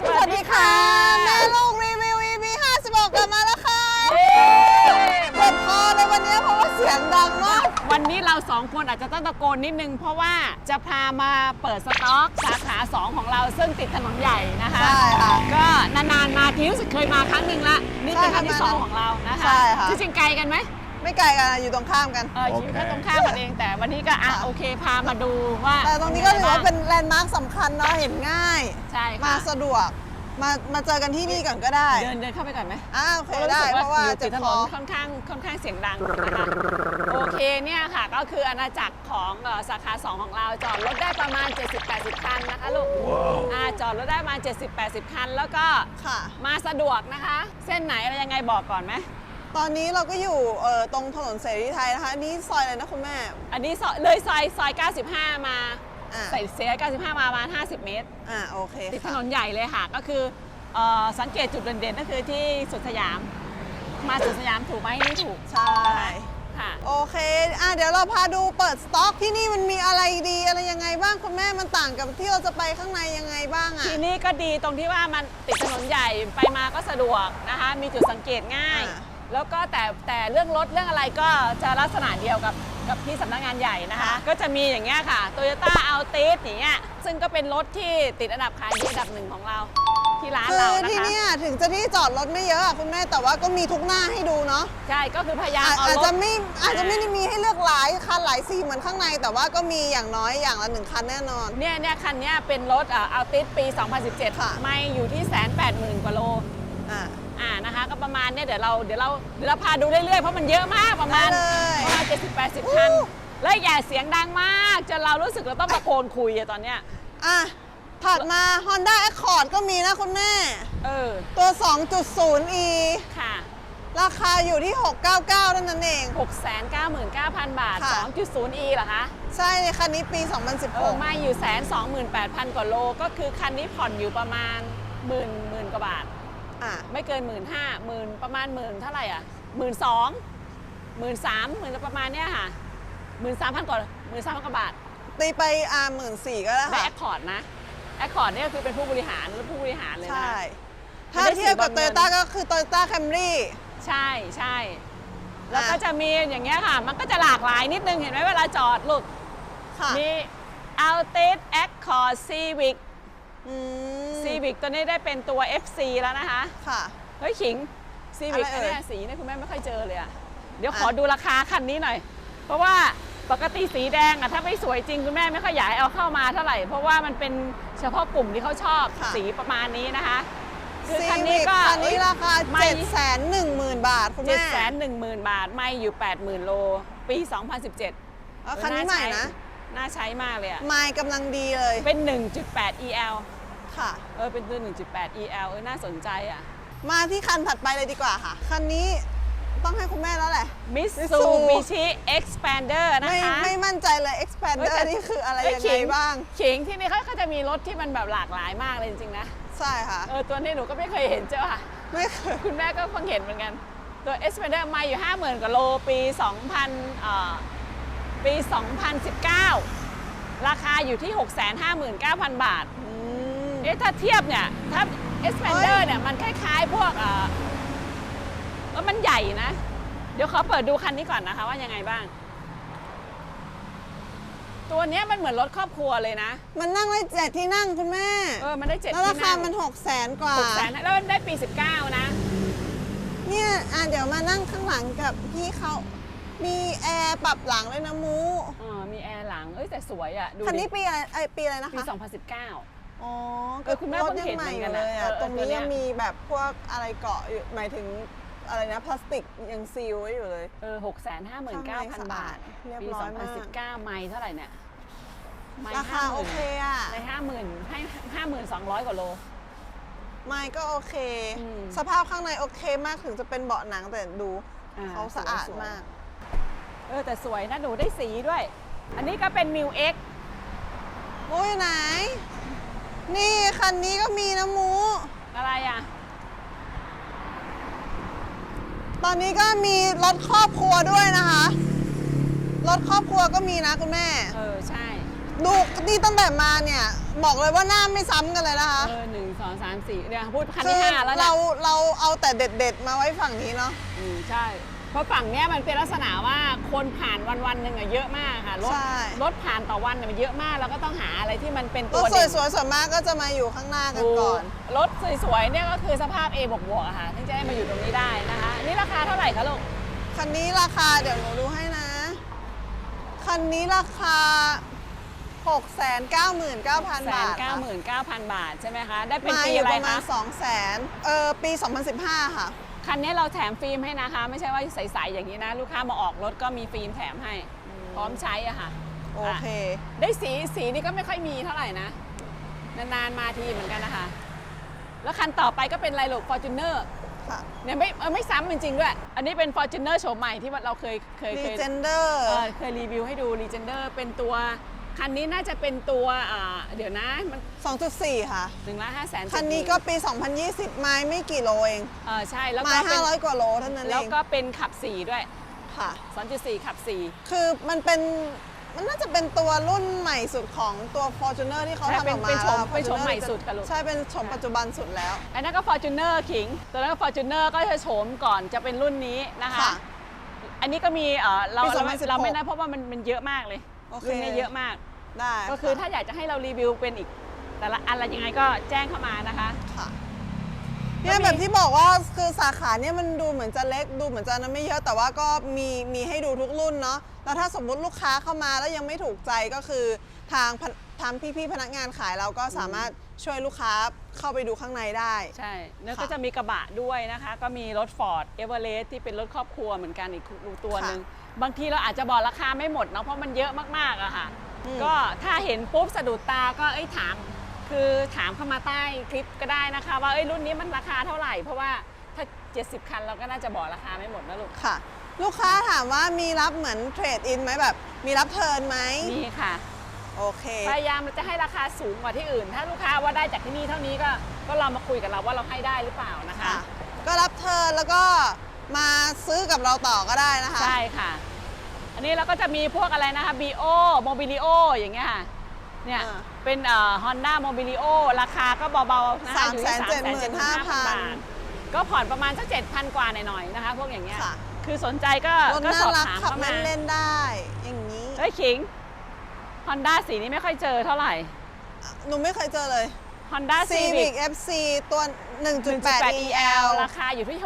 สวัสดีค่ะ แม่ลูกรีวิว EP 56กลับมาแล้วค่ะเย้เปิดคอเลยวันนี้เพราะว่าเสียงดังมาก วันนี้เราสองคนอาจจะต้องตะโกนนิดนึง เพราะว่าจะพามาเปิดสต็อกสาขา 2 ของเราซึ่งติดถนนใหญ่นะคะ ใช่ค่ะ ก็นานๆมาทีรู้สึกเคยมาครั้งหนึ่งละ นี่เป็นครั้งที่ใช่สค่ะองของเรานะคะ ใช่ค่ะที่จริงไกลกันไหม ไม่ไกลกันอะอยู่ตรงข้ามกัน เอออยู่แค่ตรงข้ามกันเองแต่วันนี้ก็อะค่ะโอเคพามาดูว่าแต่ตรงนี้ก็ถือว่าเป็นแลนด์มาร์คสำคัญเนาะเห็นง่าย ใช่มาค่ะสะดวก มามาเจอกันที่นี่ก่อนก็ได้เดินเดินเข้าไปก่อนไหมอ่าโอเครู้ได้สึกเพราะว่าอยู่เจ็ติบดถคนอนค่อนข้างค่อนข้างเสียงดังนะคะโอเคเนี่ยค่ะก็คืออาณาจักรของเอ่อสาขา 2 ของเราจอดรถได้ประมาณ 70-80 คันนะคะลูกอ่าจอดรถได้ประมาณ 70-80 คัน แล้วก็ค่ะมาสะดวกนะคะ เส้นไหนอะไรยังไงบอกก่อนไหม ตอนนี้เราก็อยู่เอ่อตรงถนนเสรีไทยนะคะอันนี้ซอยอะไรนะคุณแม่ อันนี้ซอยเลยซอยซอย 95 มาอ่าใส่เสีย95 มาประมาณ 50 เมตร อ่าโอเคติดถค่ะนนใหญ่เลยค่ะ ก็คือเอ่อสังเกตจุดเด่นๆก็คือที่สุดสยาม มาสุดสยามถูกไหมนี่ถูกใช่ค่ะ โอเคอะเดี๋ยวเราพาดูเปิดสต็อกที่นี่มันมีอะไรดีอะไรยังไงบ้างคุณแม่มันต่างกับที่เราจะไปข้างในยังไงบ้างอะ ที่นี่ก็ดีตรงที่ว่ามันติดถนนใหญ่ไปมาก็สะดวกนะคะ มีจุดสังเกตง่าย อ่า แล้วก็แต่แต่เรื่องรถเรื่องอะไรก็จะลักษณะเดียวกับกับที่สำนักงานใหญ่นะคะค่ะก็จะมีอย่างเงี้ยค่ะ Toyota a l t i s อย่างเงี้ยซึ่งก็เป็นรถที่ติดอันดับขายดีอันดับหนึ่งของเราที่ร้านคืเราอนะที่คะ เนี่ยถึงจะที่จอดรถไม่เยอะอะคุณแม่แต่ว่าก็มีทุกหน้าให้ดูเนาะใช่ก็คือพยายามอาจเอาอาจรจะถ ไม่อาจจะไม่ได้มีให้เลือกหลายคันหลายสีเหมือนข้างใน แต่ว่าก็มีอย่างน้อยอย่างละหนึ่งคันแน่นอน เนี่ยเนี่ยคันเนี้ยเป็นรถอัลติสปี2017ค่ะไม่อยู่ที่แสนแปดหมื่นกว่าโล อ่า อ่านะคะ ก็ประมาณเนี่ยเดี๋ยวเราเดี๋ยวเราเดี๋ยวเราพาดูเรื่อยๆ เพราะมันเยอะมากประมาณได้เลยประมาณเจ็ดสิบแปดสิบคันแล้วอย่าเสียงดังมากจนเรารู้สึกเราต้องตะโกนคุยอะตอนเนี้ยอะ ถัดมา Honda Accord ก็มีนะคุณแม่ เออตัว 2.0e ค่ะ ราคาอยู่ที่ 699เท่านั้นเอง 6 9 9 0 0 0 บาท ค่ะ 2.0e เหรอคะใช่ในคันนี้ปี เออ2016ไม่อยู่แสนสองหมื่นแปดพันกว่าโล ก็คือคันนี้ผ่อนอยู่ประมาณหมื่นหมื่นกว่าบาท อะไม่เกินหมื่นห้าหมื่นประมาณหมื่นเท่าไหร่อะหมื่นสองหมื่นสามหมื่นประมาณเนี้ยค่ะหมื่นสามพันกว่าหมื่นสามพันกว่าบาทตีไปอ่าหมื่นสี่ก็แล้วได้ค่ะ แอคคอร์ดนะแอคคอร์ดเนี่ยก็คือเป็นผู้บริหารหรือผู้บริหารเลยนะ ใช่ไม่ถ้าได้เทียบกับสีโตบอลโยเงินต้าก็คือโตโยต้าแคมรี่ ใช่ใช่แล้วอะก็จะมีอย่างเงี้ยค่ะ มันก็จะหลากหลายนิดนึงเห็นไหมเวลาจอดลูกค่ะ มี Altis Accord Civic อืม Civic ตัวนี้ได้เป็นตัว FC แล้วนะคะ ค่ะ เฮ้ยขิง Civic อะไรอันเอ่ยเนี้ยสีเนี่ยคุณแม่ไม่ค่อยเจอเลยอะเดี๋ยวขอะอดูราคาคันนี้หน่อย เพราะว่าปกติสีแดงอะถ้าไม่สวยจริงคุณแม่ไม่ค่อยอยากให้เอาเข้ามาเท่าไหร่ เพราะว่ามันเป็นเฉพาะกลุ่มที่เขาชอบค่ะ สีประมาณนี้นะคะคือซีคันวินี้กก็คันนี้ราคาไม่7 1 0 0 0 0 บาทคุณเจ็ดแม่แสนหนึ่งหมื่นบาท ไม่อยู่ 80,000 โล ปี 2017เอาคันนี้ใหม่นะ น่าใช้มากเลยอะไมล์กำลังดีเลย เป็น 1.8 EL ค่ะ เออเป็นตัว 1.8 EL เออน่าสนใจอะมาที่คันถัดไปเลยดีกว่าค่ะ คันนี้ต้องให้คุณแม่แล้วแหละ Mitsubishi Expander นะไม่คะ ไม่มั่นใจเลย expander เฮ้ยแต่ นี่คืออะไรเอ้ยังขิไงบ้าง ขิงที่นี่เขาก็จะมีรถที่มันแบบหลากหลายมากเลยจริงๆนะ ใช่ค่ะ เออตัวนี้หนูก็ไม่เคยเห็นเจ้าค่ะ ไม่เคย คุณแม่ก็เพิ่งเห็นเหมือนกัน ตัว Expander มาอยู่ 50,000กว่าโลปี 2000เอ่อ ปี 2019 ราคาอยู่ที่ 659,000 บาทอืมเอ๊ะถ้าเทียบเนี่ย ถ้า Expander เนี่ย มันคล้ายๆพวกเอ่อแล้วมันใหญ่นะ เดี๋ยวขอเปิดดูคันนี้ก่อนนะคะว่ายังไงบ้าง ตัวเนี้ยมันเหมือนรถครอบครัวเลยนะ มันนั่งได้เจ็ดที่นั่งคุณแม่ เออ มันได้เจ็ดแล้วราที่คานั่งมันหกแสนกว่า หกแสนแล้วมันได้ปี 19 นะ เนี่ยอะเดี๋ยวมานั่งข้างหลังกับพี่เขา มีแอร์ปรับหลังเลยนะมูเออมีแอร์หลัง เอ้ยแต่สวยอะ ดูคันดินี้ปีอะไรเอ้ยปีอะไรนะปี คะ2019 อ๋อเออคุณแม่รถเพิ่งเห็นใหม่เหมือนกันเลยนะอะเออตรงนี้ตัวเนี้ย ยังมีแบบพวกอะไรเกาะอยู่หมายถึงอะไรนะพลาสติกยังซีลไว้อยู่เลย เออ6 5 9 0 0สะ0บาอาทดเรียบปี ร้อยมาก 2019 ไม่เท่าไหร่เนี่ยไม่ราคา50,000โอเคอะ ในห้าหมื่นให้ห้าหมื่นสองร้อยกว่าโล ไม่ก็โอเค อืมสภาพข้างในโอเคมากถึงจะเป็นเบาะหนังแต่ดูอ่าเขาสะอาดสวยๆ มาก เออแต่สวยนะหนูได้สีด้วย อันนี้ก็เป็นมิวเอ็กมูอยู่ไหน นี่คันนี้ก็มีนะมู อะไรอะ ตอนนี้ก็มีรถครอบครัวด้วยนะคะ รถครอบครัวก็มีนะคุณแม่ เออใช่ ดูนี่ตั้งแต่มาเนี่ย บอกเลยว่าหน้าไม่ซ้ำกันเลยนะคะ เออหนึ่งสองสามสี่เนี่ยพูดคันคืที่อห้าแล้วเราเนี่ยเราเอาแต่เด็ดๆมาไว้ฝั่งนี้เนาะ อืมใช่เพ ราะฝั่งเนี้ยมันเป็นลักษณะว่าคนผ่านวันวันๆหนึ่งอะเยอะมากค่ะรถใช่ รถผ่านต่อวันเนี่ยมันเยอะมากแล้วก็ต้องหาอะไรที่มันเป็นรตัวถเด่นสวยๆส่วนมากก็จะมาอยู่ข้างหน้ากันก่อน รถสวยๆเนี่ยก็คือสภาพ A บวกบวกๆอะค่ะที่จะได้มาอยู่ตรงนี้ได้นะคะนี่ราคาเท่าไหร่คะลูกคันนี้ราคาเดี๋ยวหนูดูให้นะ คันนี้ราคา 6 9 9 0 0 0 แสบานทเก้าค่ะหมื่นเก้าพันบาทใช่ไหมคะได้เป็นมาปีอยู่อะไรประมาคะณ2 0 0 0 0 0เออปี 2015 ค่ะ คันนี้เราแถมฟิล์มให้นะคะ ไม่ใช่ว่าใสๆอย่างนี้นะ ลูกค้ามาออกรถก็มีฟิล์มแถมให้ พร้อมใช้อะค่ะโอเคะได้สีสีนี่ก็ไม่ค่อยมีเท่าไหร่นะ นานๆมาทีเหมือนกันนะคะ แล้วคันต่อไปก็เป็นไรลูก Fortuner ค่ะเนี่ยไม่เออไม่ซ้ำจริงๆด้วย อันนี้เป็น Fortuner โฉมใหม่ที่เราเคยเคยดีเคยเจนเดอร์เออเคยรีวิวให้ดู Legender เป็นตัว คันนี้น่าจะเป็นตัวอ่าเดี๋ยวนะมัน2.4 ค่ะ หนึ่งล้านห้าแสนคันนี้ก็ปี 2020 ไม้ไม่กี่โลเอง เออใช่แล้วไม้ ก็เป็น500 กว่าโลเท่านั้นเองแล้วก็เป็นขับสีด้วยค่ะ 2.4ขับสีคือมันเป็น มันน่าจะเป็นตัวรุ่นใหม่สุดของตัว Fortuner ที่เขาใช่ทำเป็อนอกมาเป็นโฉมแล้ว เป็นโฉม Fortuner ใหม่สุดค่ะลูก ใช่ เป็นโฉมปัจจุบันสุดแล้ว อันนั้นก็ Fortuner ขิงตัวนั้นก็ Fortuner ก็จะโฉมก่อนจะเป็นรุ่นนี้นะคะค่ะอันนี้ก็มีเออเราปีเราไม่2016 เราไม่ได้เพราะว่ามันมันเยอะมากเลย โอเค รุ่นนี้เยอะมาก ได้ก็คือถ้าอยากจะให้เรารีวิวเป็นอีก แต่ละอันอะไรยังไงก็แจ้งเข้ามานะคะ ค่ะเนี่ยแบบที่บอกว่าคือสาขาเนี่ยมันดูเหมือนจะเล็กดูเหมือนจะนั้นไม่เยอะแต่ว่าก็มีมีให้ดูทุกรุ่นเนาะแล้วถ้าสมมุติลูกค้าเข้ามาแล้วยังไม่ถูกใจก็คือทางพนทางพี่ๆพนักงานขายเราก็สามารถช่วยลูกค้าเข้าไปดูข้างในได้ ใช่แล้วค่ะก็จะมีกระบะด้วยนะคะ ก็มีรถ Ford e v e r e s t ที่เป็นรถครอบครัวเหมือนกันอีกตัวหนึ่ง บางทีเราอาจจะบอกราคาไม่หมดเนาะเพราะมันเยอะมากๆอะค่ะ อืม ก็ถ้าเห็นปุ๊บสะดุดตาก็เอ้ยถาม คือถามเข้ามาใต้คลิปก็ได้นะคะ ว่าเอ้ยรุ่นนี้มันราคาเท่าไหร่ เพราะว่าถ้า 70 คันเราก็น่าจะบอกราคาไม่หมดนะลูกค่ะ ลูกค้าถามว่ามีรับเหมือนเทรดอินไหมแบบ มีรับเทิร์นไหมนี่ค่ะ โอเค พยายามจะให้ราคาสูงกว่าที่อื่น ถ้าลูกค้าว่าได้จากที่นี่เท่านี้ก็ก็เรามาคุยกับเราว่าเราให้ได้หรือเปล่านะคะ ค่ะก็รับเทิร์นแล้วก็ มาซื้อกับเราต่อก็ได้นะคะ ใช่ค่ะ อันนี้เราก็จะมีพวกอะไรนะคะ BO Mobilio อย่างเงี้ยค่ะ เนี่ย อ่า เป็นเอ่อ Honda Mobilio ราคาก็เบาๆนะคะอยู่ที่375,000 บาท ก็ผ่อนประมาณสัก7,000 กว่าหน่อยๆนะคะ พวกอย่างเงี้ย ค่ะคือสนใจก็รถก็น่าสอบรักถามขับเข้ามา เล่นๆได้ อย่างนี้เฮ้ยขิง Honda สีนี้ไม่ค่อยเจอเท่าไหร่ หนูไม่เคยเจอเลย Honda Civic Civic FC ตัว 1.8 1.8 EL EL ราคาอยู่ที่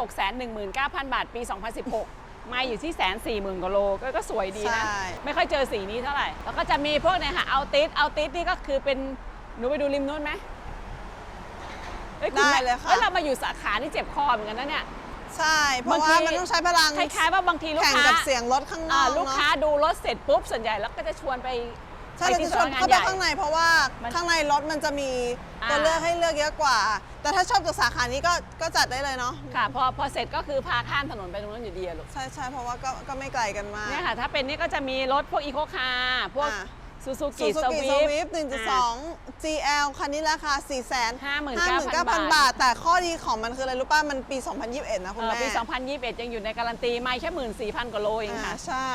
619,000 บาท ปี 2016ไม่อยู่ที่แสนสี่หมื่นกว่าโลก็ก็สวยดีนะ ใช่ ไม่ค่อยเจอสีนี้เท่าไหร่ แล้วก็จะมีพวกเนี่ยค่ะเอาติสเอาติสนี่ก็คือเป็น หนูไปดูริมนู้นไหมอ้ณได้แม่เลยค่ะ อ้เรามาอยู่สาขานี่เจ็บคอเหมือนกันนะเนี่ย ใช่ เพราะบางว่าที มันต้องใช้พลังคล้ายๆว่าบางทีลูกแข่งค้ากับเสียงรถข้างนอ่าอกลูกเนาะค้าดูรถเสร็จปุ๊บส่วนใหญ่แล้วก็จะชวนไป ใช่ไปเราที่จะชวนสำนักงานเข้าใหไปญ่ ข้างในเพราะว่ามันข้างในรถมันจะมีอ่า ตัวเลือกให้เลือกเยอะกว่า แต่ถ้าชอบจากสาขานี้ก็ก็จัดได้เลยเนาะค่ะพอพอเสร็จก็คือพาข้ามถนนไปตรงนั้นอยู่ดีอะลูกใช่ใช่เพราะว่าก็ก็ไม่ไกลกันมากเนี่ยค่ะ ถ้าเป็นนี่ก็จะมีรถพวกอีโคคาร์พวกอ่าซูซูซูกิซูสกิวิสฟวิฟ1.2 GL คันนี้ราคา 4 5 59,000 9 0 0 0 บาท แต่ข้อดีของมันคืออะไรรู้ป่ะ มันปี 2021 นะคุณเอ่อแม่ปี 2021 ยังอยู่ในการันตีไม่แค่ 14,000 กว่าโลเองอ่าค่ะ ใช่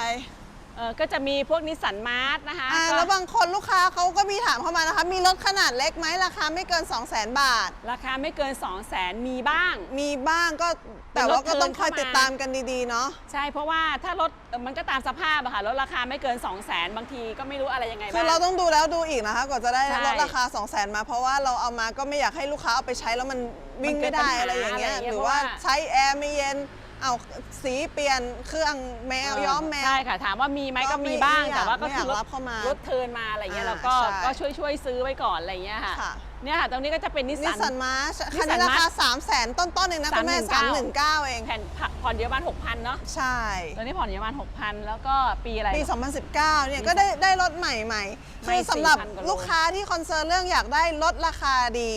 เออก็จะมีพวกนิสสันมาร์ทนะคะอ่าก็แล้วบางคนลูกค้าเขาก็มีถามเข้ามานะคะ มีรถขนาดเล็กไหมราคาไม่เกิน 200,000 บาท ราคาไม่เกิน 200,000มีบ้าง มีบ้างก็เป็นแต่รถว่าก็ต้องเทิร์นคอยเข้ามาติดตามกันดีๆเนาะ ใช่เพราะว่าถ้ารถเอ่อมันก็ตามสภาพอะค่ะรถราคาไม่เกิน 200,000บางทีก็ไม่รู้อะไรยังไงคืบ้าอง เราต้องดูแล้วดูอีกนะคะกว่าจะได้ใช่ลดราคา 2 0 0 0 0 0มาเพราะว่าเราเอามาก็ไม่อยากให้ลูกค้าเอาไปใช้แล้วมันวิ่งมันเกิไม่ดได้ปัญหาอะไรอย่างเงี้ยอะไรอย่างเงี้ยหรือว่าเพราะว่า ใช้แอร์ไม่เย็น เอาสีเปลี่ยนเครื่องแมวย้อมแมว ใช่ค่ะถามว่ามีไหมก็ก็ไม่มีบ้าง ไม่อยากแต่ว่าก็ไม่อยากคือรับเข้ามารถเทิร์นมาอะไรเงี้ยอ่าเราก็ใช่ก็ช่วยช่วยซื้อไว้ก่อนอะไรเงี้ยค่ะค่ะ เนี่ยค่ะตรงนี้ก็จะเป็นนิสนิสสัสันน มาร์ชนิคัสนสันี้นรามาร์คาช3 0 0 0 0 0ต้นๆเองนะคุณแม่ 319 319เอง แผ่นผ่อนเยอะบ้าน6,000เนาะใช่ตัวนี้ผ่อนเยอะบ้าน6,000 แล้วก็ปีอะไร ปี 2019 เนี่ยก็ได้ได้รถใหม่ใหม่ไม่คือสำหรับ4,000กว่าโล ลูกค้าที่คอนเซิร์นเรื่องอยากได้รถราคาดี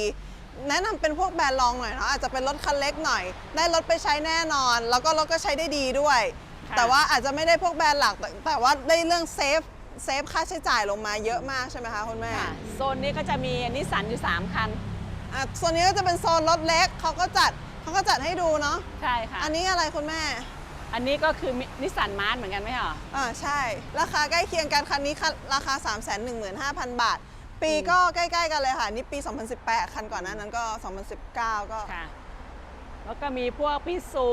แนะนำเป็นพวกแบรนด์รองหน่อยเนาะอาจจะเป็นรถคันเล็กหน่อย ได้รถไปใช้แน่นอน แล้วก็รถก็ใช้ได้ดีด้วย ค่ะ แต่ว่าอาจจะไม่ได้พวกแบรนด์หลักแต่แต่ว่าได้เรื่องเซฟเซฟค่าใช้จ่ายลงมาเยอะมากใช่ไหมคะคุณแม่ค่ะโซนนี้ก็จะมีนิสสันอยู่ 3 คัน อะส่วนนี้ก็จะเป็นโซนรถเล็กเขาก็จัดเขาก็จัดให้ดูเนาะใช่ค่ะ อันนี้อะไรคุณแม่อันนี้ก็คือนิสสันมาร์ทเหมือนกันไหมคะอ่าใช่ ราคาใกล้เคียงกันคันนี้คันราคา 3 1 5 0 0 0 บาท ปีก็ใกล้ๆกันเลยค่ะ นี่ปี 2018 คันก่อนหน้านั้นก็ 2019 ก็ค่ะ แล้วก็มีพวกมิซู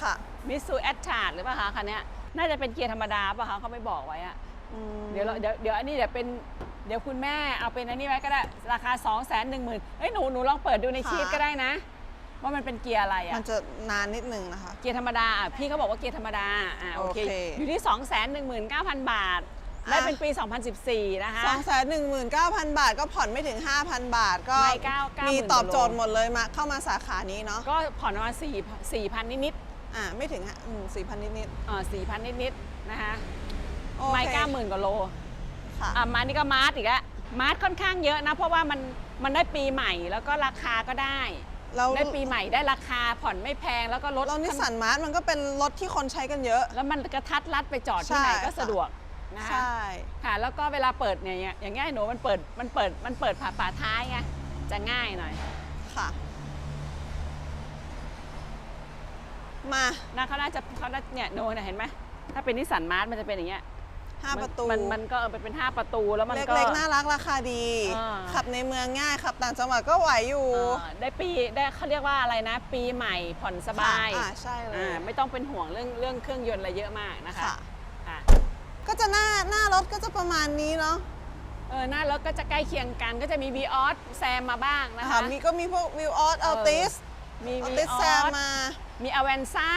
ค่ะมิซูแอดชาร์ดหรือเปล่าคะคันเนี้ยน่าจะเป็นเกียร์ธรรมดาป่ะคะเขาไม่บอกไว้อะอืมเดี๋ยวเราเดี๋ยวเดี๋ยวอันนี้เดี๋ยวเป็นเดี๋ยวคุณแม่เอาเป็นอันนี้ไว้ก็ได้ราคา 2 1 0 0 0 0เอ้ยหนูหนูลองเปิดดูในชีตก็ได้นะ ว่ามันเป็นเกียร์อะไรอะมันจะนานนิดนึงนะคะ เกียร์ธรรมดาอะพี่เขาบอกว่าเกียร์ธรรมดาอ่าโอเคโอเค อยู่ที่ 2 1 9 0 0 0 บาท ได้อะเป็นปี 2014 นะคะ219,000บาท ก็ผ่อนไม่ถึง 5,000 บาทก็ไม่เก้าเก้าหมื่น มีตอบโจทย์หมดเลยมาเข้ามาสาขานี้เนาะก็ผ่อนประมาณ4 4,000 นิดอ่าไม่ถึงอืม4,000นิดๆเออ4,000 นิดๆนะคะ ๆโอไม่เคเก้าหมื่นกว่าโล ค่ะ อะมานี่ก็มาร์ทอีกแล้วมาร์ทค่อนข้างเยอะนะ เพราะว่ามันมันได้ปีใหม่แล้วก็ราคาก็ได้ แล้วได้ปีใหม่ได้ราคาผ่อนไม่แพงแล้วก็ลดเรานิสสันมาร์ทมันก็เป็นรถที่คนใช้กันเยอะ แล้วมันกระทัดรัดไปจอดที่ไหนใช่ก็ค่ะสะดวก นะใช่ ค่ะ แล้วก็เวลาเปิดเนี่ยอย่างเงี้ยหนูมันเปิดมันเปิดมันเปิดผ่าป่าท้ายไงจะง่ายหน่อยค่ะ มานะเขาน่าจะเขาน่าเนี่ยโนนะเห็นไหมถ้าเป็นนิสสันมาร์ทมันจะเป็นอย่างเงี้ยห้ามันประตูมันมันก็เออเป็นห้าประตูแล้วมันก็ เล็กๆน่ารักราคาดี อ่า ขับในเมืองง่ายขับต่างจังหวัดก็ไหวอยู่เออได้ปีได้เขาเรียกว่าอะไรนะ ปีใหม่ผ่อนสบาย ค่ะอ่าใช่เลยอ่าไม่ต้องเป็นห่วงเรื่องเรื่องเครื่องยนต์อะไรเยอะมากนะคะ ค่ะค่ะ ก็จะหน้าหน้ารถก็จะประมาณนี้เนาะเออหน้ารถก็จะใกล้เคียงกันก็จะมี v ีออสแซมมาบ้างนะนะคะคะ มีก็มีพวกวิวออสเออัอลติสมีอัล v ีติสออแซมสมา มีอเวนซ่า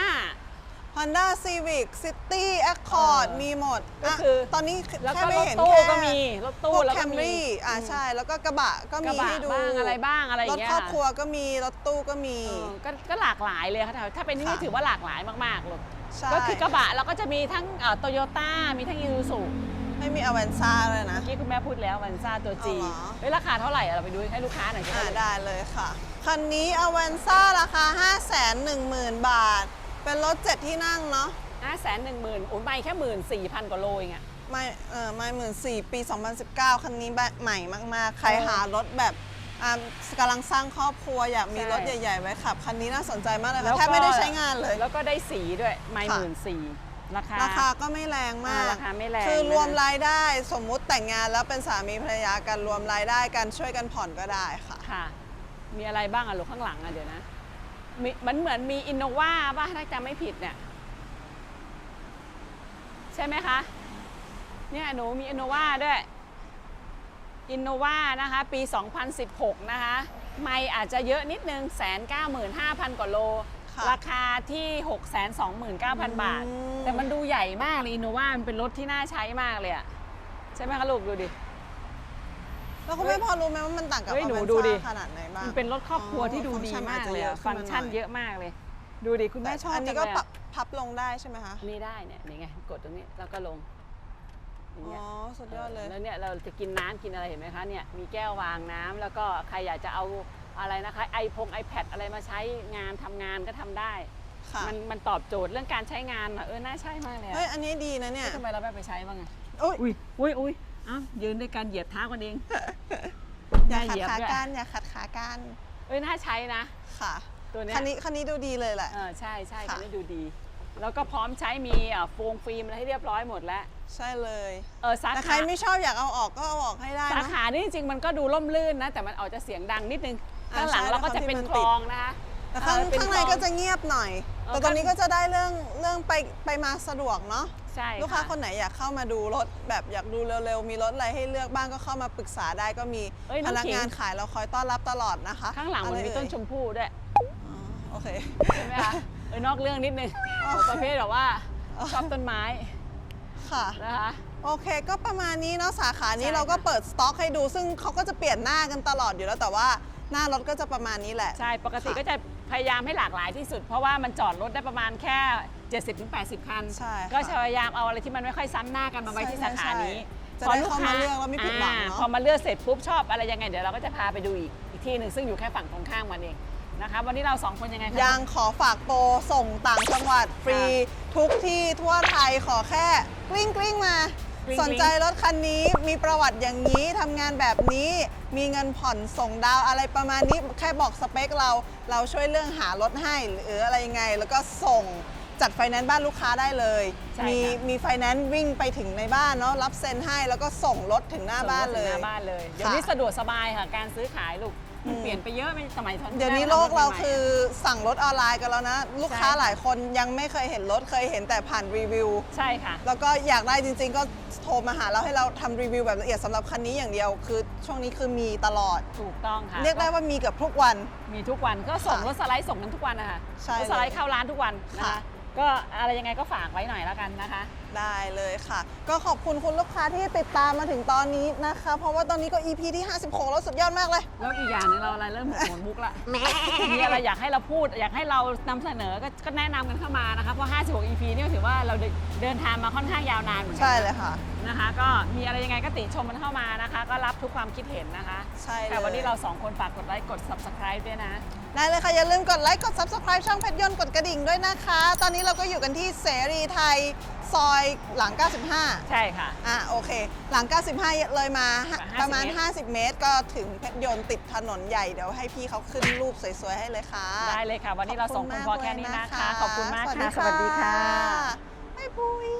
Honda Civic City Accord เออมีหมดก็คือ ตอนนี้แล้วแค่ก็ไม่รถเห็นตู้แค่ก็มีรถตู้พวกแล้วแคก็มมีรี่อ่าใช่ แล้วก็กระบะก็กมีระบะให้ดูบ้างอะไรบ้างอะไรอรย่าถงเงี้ยครอบครัวก็มี รถตู้ก็มี เออก็ก็หลากหลายเลยค่ะถ้าถ้าเป็นที่นี่ค่ะ ถือว่าหลากหลายมากๆเลย ใช่ก็คือกระบะเราก็จะมีทั้งโตโยต้ามีทั้งอีซูซูไม่มีอเวนซ่าเลยนะ เมื่อกี้คุณแม่พูดแล้ววันซ่าตัวจีเอาเหรอ เฮ้ยราคาเท่าไหร่อะเราไปดูให้ลูกค้าหน่อยสิอ่าคะได้เลยค่ะ คันนี้อเวนซ่าราคา 5 1 0 0 0 0 บาท เป็นรถ7ที่นั่งเนาะห้าแสนหนึ่งหมื่นโอ้ยไปแค่หมื่นสี่พันกว่าโลเองอะ ไม่เออไม่หมื่นสี่ปี 2019 คันนี้แบบใหม่มาก ๆ ใครเออ หารถแบบ อ่ากำลังสร้างครอบครัวอยากมีใช่ รถใหญ่ ๆ ไว้ขับ คันนี้น่าสนใจมากเลยค่ะแทบไม่ได้ใช้งานเลย แล้วก็ได้สีด้วยไม่หค่ะ มื่นสี่ราคา ราคาก็ไม่แรงมาก อ่าราคาไม่แรงคือรวมนะคะรายได้สมมุติแต่งงานแล้วเป็นสามีภรรยากันรวมรายได้กันช่วยกันผ่อนก็ได้ค่ะ ค่ะ มีอะไรบ้างอะลูกข้างหลังอะเดี๋ยวนะมีมันเหมือนมีอินโนวาป่ะถ้าจำไม่ผิดเนี่ย ใช่ไหมคะ เนี่ยหนูมีอินโนวาด้วย อินโนวานะคะปี 2016 นะคะ ไม่อาจจะเยอะนิดนึงแสนเก้าหมื่นห้าพันกว่าโลค่ะราคาที่ 6 2 9 0 0 0 บาทอืมแต่มันดูใหญ่มากเลยอินโนวามันเป็นรถที่น่าใช้มากเลยอะใช่ไหมคะลูกดูดิ แล้วคุณแม่พอรู้ไหมว่ามันต่างกับเฮ้ยอหนูเวนดูดิซ่าขนาดไหนบ้างมันเป็นรถครอบครัวที่ดูดีฟังก์ชันมากเลยอาจจะเยอะอะขึ้ฟันงมาก์ชันหน่อยเยอะมากเลย ดูดิคุณแม่ชอบอันนี้จัก็งเลยปรัอะบพับลงได้ใช่ไหมคะนี่ได้เนี่ยนี่ไงกดตรงนี้แล้วก็ลง อย่างอ๋เงี้ยอสุดยอดเลย แล้วเนี่ยเราจะกินน้ำกินอะไรเห็นไหมคะเนี่ยมีแก้ววางน้ำแล้วก็ใครอยากจะเอาอะไรนะคะไอพง iPad อะไรมาใช้งานทำงานก็ทำได้ ค่ะมันมันตอบโจทย์เรื่องการใช้งานอะเออน่าใช่มากเลยอะเฮ้ยอันนี้ดีนะเนี่ย ทำไมเราไม่ไปใช้บ้างอะอุ๊ยอุ้ยอุ้ยอุ้ยเอ้ายืนด้วยกันเหยียบเท้ากันเองอย่าขัดเหยียบขาด้วยกันอย่าขัดขากันเอ้ยน่าใช้นะ ค่ะตัวเนี้ย คันนี้คันนี้ดูดีเลยแหละ เออใช่ใช่ค่ะ คันนี้ดูดี แล้วก็พร้อมใช้มีอะโฟงฟิล์มอะไรให้เรียบร้อยหมดแล้ว ใช่เลย เออสาแต่ใครขาไม่ชอบอยากเอาออกก็เอาออกให้ได้สานะ ขานี่จริงๆมันก็ดูล่มลื่นนะ แต่มันออกจะเสียงดังนิดนึงอ่าข้างหลังใช่เราก็จะเป็นแล้วคความที่ลมันติด องนะคะแต่ข้างเออเป็ข้างในคลอ ก็จะเงียบหน่อย เออแต่ตรงนี้ก็จะได้เรื่องเรื่องไปไปมาสะดวกเนาะ ใช่ลูกค้าะ คนไหนอยากเข้ามาดูรถแบบอยากดูเร็วๆ มีรถอะไรให้เลือกบ้างก็เข้ามาปรึกษาได้ก็มีเอ้ยน้พองนักขิง งานขายเราคอยต้อนรับตลอดนะคะข้างหลังมันอะไรมีต้นชเอ่ยมพู่ด้วย อ๋อโอเค ใช่ไหมคะเออนอกเรื่องนิดนึงอ๋อประเภทแบบว่าชอบต้นไม้ ค่ะ นะคะ โอเค ก็ประมาณนี้เนาะสาขานี้ใช่เราก็ค่ะเปิดสต็อกให้ดู ซึ่งเขาก็จะเปลี่ยนหน้ากันตลอดอยู่แล้วแต่ว่าหน้ารถก็จะประมาณนี้แหละ ใช่ ปกติค่ะก็จะพยายามให้หลากหลายที่สุด เพราะว่ามันจอดรถได้ประมาณแค่ 70-80 คัน ใช่ค่ะก็จะพยายามเอาอะไรที่มันไม่ค่อยซ้ำหน้ากันมาไว้ที่ใช่สาขานี้ใช่จะได้เข้ามาเลือกแล้วไม่ผิดหวังเนอะ อ่าพอมาเลือกเสร็จปุ๊บชอบอะไรยังไงเดี๋ยวเราก็จะพาไปดูอีกอีกที่หนึ่งซึ่งอยู่แค่ฝั่งตรงข้ามมันเอง นะคะ วันนี้เราสองคนยังไงคะยังขอฝากโปรส่งต่างจังหวัดฟรี ทุกที่ทั่วไทยขอแค่กลิ้งกลิ้งมากลิ้งๆสนใจรถคันนี้มีประวัติอย่างนี้ทำงานแบบนี้ มีเงินผ่อนส่งดาวอะไรประมาณนี้แค่บอกสเปคเรา เราช่วยเรื่องหารถให้หรืออะไรยังไง แล้วก็ส่งจัดไฟแนนซ์บ้านลูกค้าได้เลยใช่มีค่ะมีไฟแนนซ์วิ่งไปถึงในบ้านเนาะรับเซ็นให้แล้วก็ส่งรถถึงหน้าบ้านเลยหน้าบ้านเลยเดี๋ยวนี้สะดวกสบายค่ะการซื้อขายลูก มันเปลี่ยนไปเยอะไม่สมัยตอนเดี๋ยวนี้โลกเราคือสั่งรถออนไลน์กันแล้วนะ ลูกค้าใช่หลายคนยังไม่เคยเห็นรถเคยเห็นแต่ผ่านรีวิว ใช่ค่ะ แล้วก็อยากได้จริง ๆ ก็โทรมาหาเราให้เราทำรีวิวแบบละเอียดสำหรับคันนี้อย่างเดียว คือช่วงนี้คือมีตลอด ถูกต้องค่ะเรียกได้ว่ามีเกือบทุกวัน มีทุกวันก็ส่งค่ะรถสไลด์ส่งกันทุกวันนะคะใช่รถสไลด์เลยเข้าร้านทุกวันนะค่ะ คะ ก็อะไรยังไงก็ฝากไว้หน่อยแล้วกันนะคะ ได้เลยค่ะ ก็ขอบคุณคุณลูกค้าที่ติดตามมาถึงตอนนี้นะคะ เพราะว่าตอนนี้ก็ EP ที่ 56 แล้วสุดยอดมากเลย แล้วอีกอย่างหนึงเราอะไรเริ่มหมดหมดมุกละมีอะไรอยากให้เราพูด อยากให้เรานำเสนอก็ก็แนะนำกันเข้ามานะคะ เพราะ 56 EP นี่ก็ถือว่าเราเดินเดินทางมาค่อนข้างยาวนานเหมือนกัใช่เลยค่ะ นะคะ ก็มีอะไรยังไงก็ติชมมันเข้ามานะคะ ก็รับทุกความคิดเห็นนะคะ ใช่เลย แต่วันนี้เราสองคนฝากกดไลค์กด subscribe ด้วยนะได้เลยค่ะอย่าลืมกดไลค์กด Subscribe ช่องเพชรยนต์กดกระดิ่งด้วยนะคะ ตอนนี้เราก็อยู่กันที่เสรีไทยซอยหลัง 95 ใช่ค่ะ อะโอเค หลัง 95 เลยมา50ประมาณเมตร50 เมตร ก็ถึงเพชรยนต์ติดถนนใหญ่เดี๋ยวให้พี่เขาขึ้นรูปสวยๆให้เลยค่ะ ได้เลยค่ะ วันนี้เราสองคนพอแค่นี้นะคะ ขอบคุณมากค่ะ สวัสดีค่ะ บ๊ายบุย